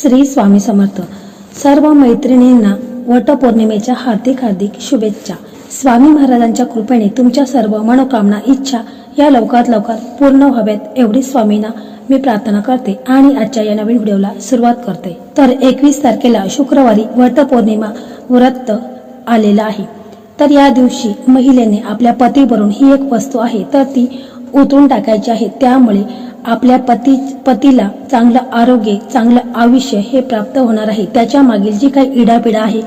श्री स्वामी समर्थ. सर्व मैत्रिणींना वटपौर्णिमेच्या हार्दिक हार्दिक शुभेच्छा. स्वामी महाराजांच्या कृपेने तुमच्या सर्व मनोकामना इच्छा या लवकरात लवकर पूर्ण व्हाव्यात एवढी स्वामींना मी प्रार्थना करते आणि आजच्या या नवीन व्हिडिओला सुरुवात करते. तर एकवीस तारखेला शुक्रवारी वटपौर्णिमा व्रत आलेला आहे. तर या दिवशी महिलेने आपल्या पतीवरून ही एक वस्तू आहे तर ती उतरून टाकायची आहे. त्यामुळे आपल्या पती पतीला चांगलं आरोग्य चांगलं आयुष्य हे प्राप्त होणार आहे. त्याच्या मागील जी काही इडापिडा आहे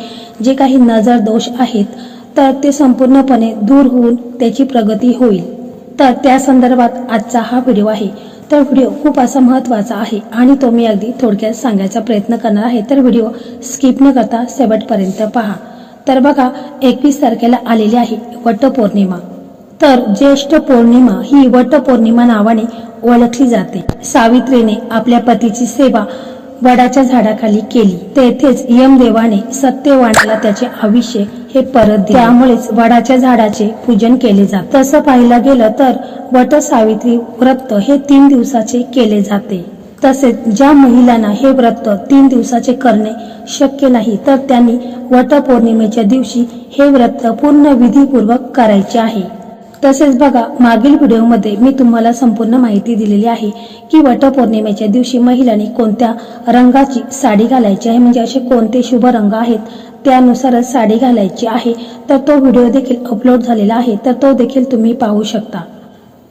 जे काही नजर दोष आहेत तर ते संपूर्णपणे दूर होऊन त्याची प्रगती होईल. तर त्या संदर्भात आजचा हा व्हिडिओ आहे. तर व्हिडिओ खूप असा महत्त्वाचा आहे आणि तो मी अगदी थोडक्यात सांगायचा प्रयत्न करणार आहे. तर व्हिडिओ स्किप न करता शेवटपर्यंत पहा. तर बघा एकवीस तारखेला आलेली आहे वटपौर्णिमा. तर ज्येष्ठ पौर्णिमा ही वटपौर्णिमा नावाने ओळखली जाते. सावित्रीने आपल्या पतीची सेवा वडाच्या झाडाखाली केली. तेथेच यमदेवाने सत्यवानाला त्याचे आयुष्य हे परत दिले. त्यामुळेच वडाच्या झाडाचे पूजन केले जाते. तसं पाहिलं गेलं तर वट सावित्री व्रत हे तीन दिवसाचे केले जाते. तसेच ज्या महिलांना हे व्रत तीन दिवसाचे करणे शक्य नाही तर त्यांनी वटपौर्णिमेच्या दिवशी हे व्रत पूर्ण विधीपूर्वक करायचे आहे. तसेच बघा मागील व्हिडिओमध्ये मी तुम्हाला संपूर्ण माहिती दिलेली आहे की वटपौर्णिमेच्या दिवशी महिलांनी कोणत्या रंगाची साडी घालायची आहे म्हणजे असे कोणते शुभ रंग आहेत त्यानुसारच साडी घालायची आहे. तर तो व्हिडिओ देखील अपलोड झालेला आहे तर तो देखील तुम्ही पाहू शकता.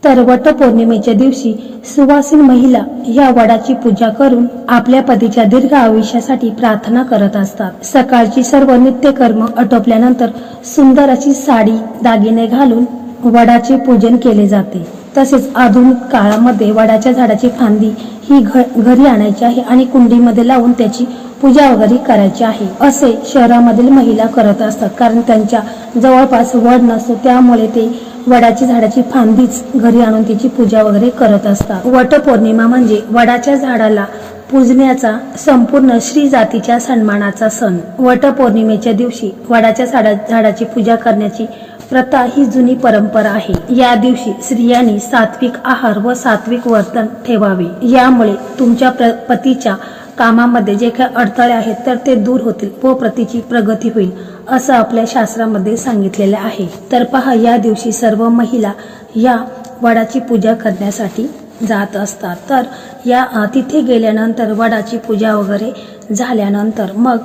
तर वटपौर्णिमेच्या दिवशी सुवासिन महिला या वडाची पूजा करून आपल्या पतीच्या दीर्घ आयुष्यासाठी प्रार्थना करत असतात. सकाळची सर्व नित्यकर्म आटोपल्यानंतर सुंदर अशी साडी दागिने घालून वडाचे पूजन केले जाते. तसेच आधुनिक काळामध्ये वडाच्या झाडाची फांदी ही घ घरी आणायची आहे आणि कुंडीमध्ये लावून त्याची पूजा वगैरे करायची आहे. असे शहरामधील महिला करत असतात. कारण त्यांच्या जवळपास वड नसतो. त्यामुळे ते वडाची झाडाची फांदीच घरी आणून त्याची पूजा वगैरे करत असतात. वटपौर्णिमा म्हणजे वडाच्या झाडाला पूजण्याचा संपूर्ण श्री जातीच्या सन्मानाचा सण. वटपौर्णिमेच्या दिवशी वडाच्या झाडा झाडाची पूजा करण्याची प्रथा ही जुनी परंपरा आहे. या दिवशी स्त्रियांनी सात्विक आहार व सात्विक वर्तन ठेवावे. यामुळे तुमच्या प्र- पतीच्या कामामध्ये जे काही अडथळे आहेत तर ते दूर होतील व प्रतीची प्रगती होईल असं आपल्या शास्त्रामध्ये सांगितलेलं आहे. तर पहा या दिवशी सर्व महिला या वडाची पूजा करण्यासाठी जात असतात. तर या तिथे गेल्यानंतर वडाची पूजा वगैरे झाल्यानंतर मग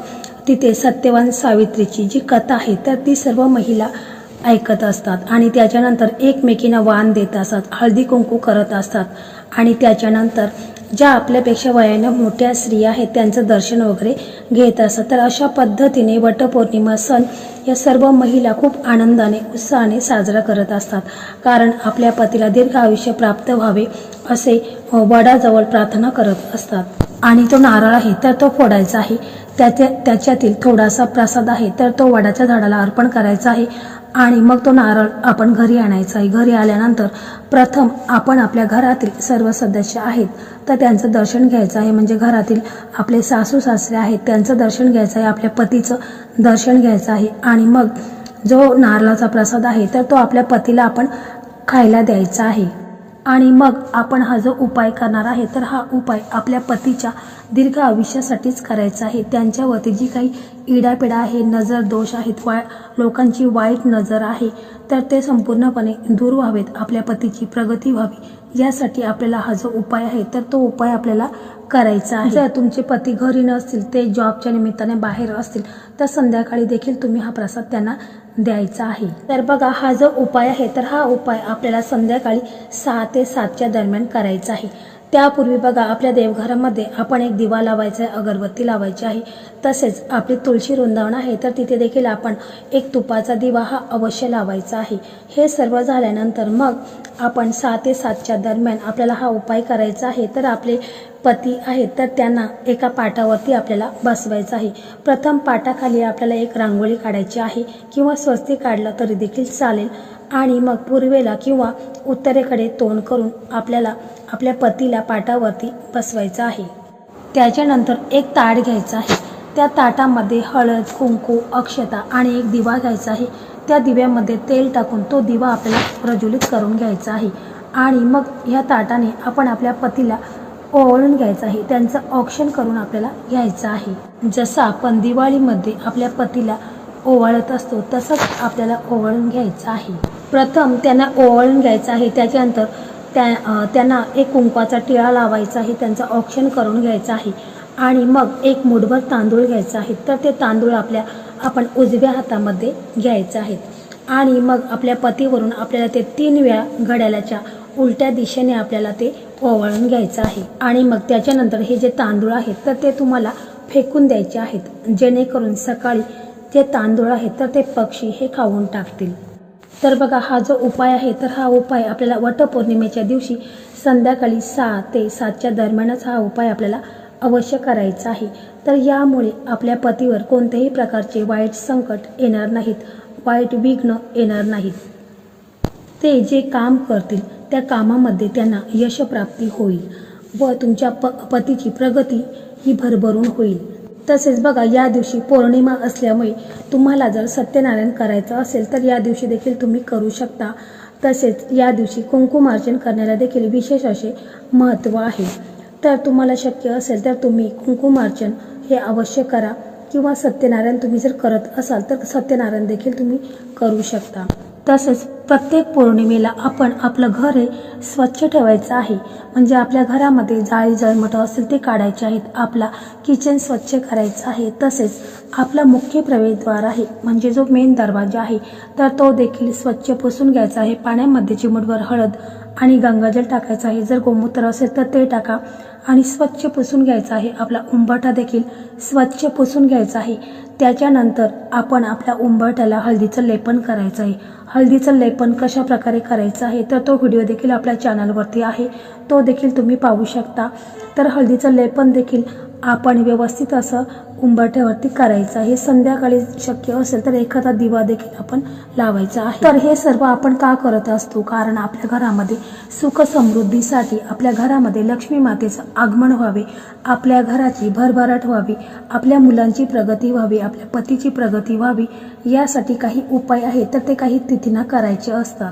तिथे सत्यवान सावित्रीची जी कथा आहे तर ती सर्व महिला ऐकत असतात आणि त्याच्यानंतर एकमेकींना वाण देत असतात हळदी कुंकू करत असतात. आणि त्याच्यानंतर ज्या आपल्यापेक्षा वयानं मोठ्या स्त्रिया आहेत त्यांचं दर्शन वगैरे घेत असतात. तर अशा पद्धतीने वटपौर्णिमा सण या सर्व महिला खूप आनंदाने उत्साहाने साजरा करत असतात. कारण आपल्या पतीला दीर्घ आयुष्य प्राप्त व्हावे असे वडाजवळ प्रार्थना करत असतात. आणि तो नारळ आहे तर तो फोडायचा आहे. त्याच्या त्याच्यातील थोडासा प्रसाद आहे तर तो वडाच्या झाडाला अर्पण करायचा आहे. आणि मग तो नारळ आपण घरी आणायचा आहे. घरी आल्यानंतर प्रथम आपण आपल्या घरातील सर्व सदस्य आहेत तर त्यांचं दर्शन घ्यायचं आहे. म्हणजे घरातील आपले सासू सासरे आहेत त्यांचं दर्शन घ्यायचं आहे. आपल्या पतीचं दर्शन घ्यायचं आहे. आणि मग जो नारळाचा प्रसाद आहे तर तो आपल्या पतीला आपण खायला द्यायचा आहे. आणि मग आपण हा जो उपाय करणार आहे तर हा उपाय आपल्या पतीच्या दीर्घ आयुष्यासाठीच करायचा आहे. त्यांच्यावरती जी काही इडापिडा आहे नजर दोष आहेत वा लोकांची वाईट नजर आहे तर ते संपूर्णपणे दूर व्हावेत. आपल्या पतीची प्रगती व्हावी. यासाठी आपल्याला हा जो उपाय आहे तर तो उपाय आपल्याला करायचा आहे. जर तुमचे पती घरी नसतील ते जॉबच्या निमित्ताने बाहेर असतील तर संध्याकाळी देखील तुम्ही हा प्रसाद त्यांना द्यायचा आहे. तर बघा हा जो उपाय आहे तर हा उपाय आपल्याला संध्याकाळी सहा ते सातच्या दरम्यान करायचा आहे. त्यापूर्वी बघा आपल्या देवघरामध्ये आपण एक दिवा लावायचा आहे अगरबत्ती लावायची आहे. तसेच आपली तुळशी वृंदावन आहे तर तिथे देखील आपण एक तुपाचा दिवा हा अवश्य लावायचा आहे. हे सर्व झाल्यानंतर मग आपण सहा ते सातच्या दरम्यान आपल्याला हा उपाय करायचा आहे. तर आपले पती आहेत तर त्यांना एका पाटावरती आपल्याला बसवायचं आहे. प्रथम पाटाखाली आपल्याला एक रांगोळी काढायची आहे किंवा स्वस्ती काढलं तरी देखील चालेल. आणि मग पूर्वेला किंवा उत्तरेकडे तोंड करून आपल्याला आपल्या पतीला पाटावरती बसवायचं आहे. त्याच्यानंतर एक ताट घ्यायचं आहे. त्या ताटामध्ये हळद कुंकू अक्षता आणि एक दिवा घ्यायचा आहे. त्या दिव्यामध्ये तेल टाकून तो दिवा आपल्याला प्रज्वलित करून घ्यायचा आहे. आणि मग ह्या ताटाने आपण आपल्या पतीला ओवाळून घ्यायचं आहे. त्यांचं ऑप्शन करून आपल्याला घ्यायचं आहे. जसं आपण दिवाळीमध्ये आपल्या पतीला ओवाळत असतो तसंच आपल्याला ओवाळून घ्यायचं आहे. प्रथम त्यांना ओवाळून घ्यायचं आहे. त्याच्यानंतर त्या त्यांना एक कुंकवाचा टिळा लावायचा आहे. त्यांचं ऑप्शन करून घ्यायचं आहे. आणि मग एक मुठभर तांदूळ घ्यायचा आहे. तर ते तांदूळ आपल्या आपण उजव्या हातामध्ये घ्यायचं आहे. आणि मग आपल्या पतीवरून आपल्याला ते तीन वेळा घड्याळाच्या उलट्या दिशेने आपल्याला ते ओवाळून घ्यायचं आहे. आणि मग त्याच्यानंतर हे जे तांदूळ आहेत तर ते तुम्हाला फेकून द्यायचे आहेत. जेणेकरून सकाळी जे तांदूळ आहेत तर ते पक्षी हे खाऊन टाकतील. तर बघा हा जो उपाय आहे तर हा उपाय आपल्याला वटपौर्णिमेच्या दिवशी संध्याकाळी सहा ते सातच्या दरम्यानच हा उपाय आपल्याला अवश्य करायचा आहे. तर यामुळे आपल्या पतीवर कोणत्याही प्रकारचे वाईट संकट येणार नाहीत वाईट विघ्न येणार नाहीत. ते जे काम करतील त्या कामामध्ये त्यांना यशप्राप्ती होईल व तुमच्या प पतीची प्रगती ही भरभरून होईल. तसेच बघा या दिवशी पौर्णिमा असल्यामुळे तुम्हाला जर सत्यनारायण करायचं असेल तर या दिवशी देखील तुम्ही करू शकता. तसेच या दिवशी कुंकुमार्चन करण्याला देखील विशेष असे महत्त्व आहे. तर तुम्हाला शक्य असेल तर तुम्ही कुंकुमार्चन हे अवश्य करा. किंवा सत्यनारायण तुम्ही जर करत असाल तर सत्यनारायण देखील तुम्ही करू शकता. तसेच प्रत्येक पौर्णिमेला आपण आपलं घर हे स्वच्छ ठेवायचं आहे. म्हणजे आपल्या घरामध्ये जाळी जळमटं असेल ते काढायचे आहेत. आपला किचन स्वच्छ करायचं आहे. तसेच आपला मुख्य प्रवेशद्वार आहे. म्हणजे जो मेन दरवाजा आहे तर तो देखील स्वच्छ पुसून घ्यायचा आहे. पाण्यामध्ये चिमूटभर हळद आणि गंगाजल टाकायचं आहे जर गोमूत्र असेल तर ते टाका आणि स्वच्छ पुसून घ्यायचं आहे. आपला उंबरठा देखील स्वच्छ पुसून घ्यायचा आहे. त्याच्यानंतर आपण आपल्या उंबरठ्याला हळदीचं लेपन करायचं आहे. हळदीचं लेपन कशा प्रकारे करायचं आहे? तर तो व्हिडिओ देखील आपल्या चॅनलवरती आहे. तो देखील तुम्ही पाहू शकता. तर हळदीचं लेपन देखील आपण व्यवस्थित असं उंबरठ्यावरती करायचं हे संध्याकाळी शक्य असेल तर एखादा दिवा देखील आपण लावायचा आहे. तर हे सर्व आपण का करत असतो? कारण आपल्या घरामध्ये सुख समृद्धीसाठी आपल्या घरामध्ये लक्ष्मी मातेचं आगमन व्हावे आपल्या घराची भरभराट व्हावी आपल्या मुलांची प्रगती व्हावी आपल्या पतीची प्रगती व्हावी यासाठी काही उपाय आहेत. तर ते काही तिथींना करायचे असतात.